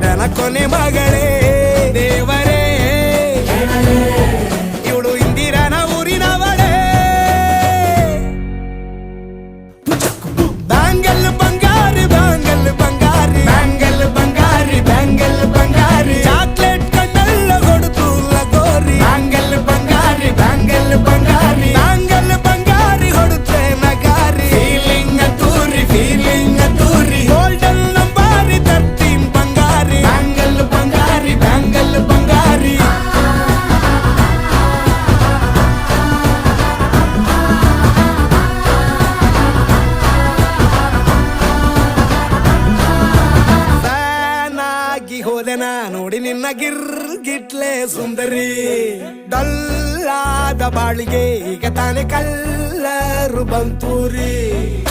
ಕೊನೆ ಮಗಳೇ ದೇವರೇ ಇವಳು ಇಂದಿರನ ಊರಿನವಳೇ ಹೋದೆನ? ನೋಡಿ ನಿನ್ನ ಗಿರ್ ಗಿಟ್ಲೆ ಸುಂದರಿ. ಡಲ್ಲಾದ ಬಾಳಿಗೆ ಈಗ ತಾನೆ ಕಲ್ಲರು ಬಂತೂರಿ.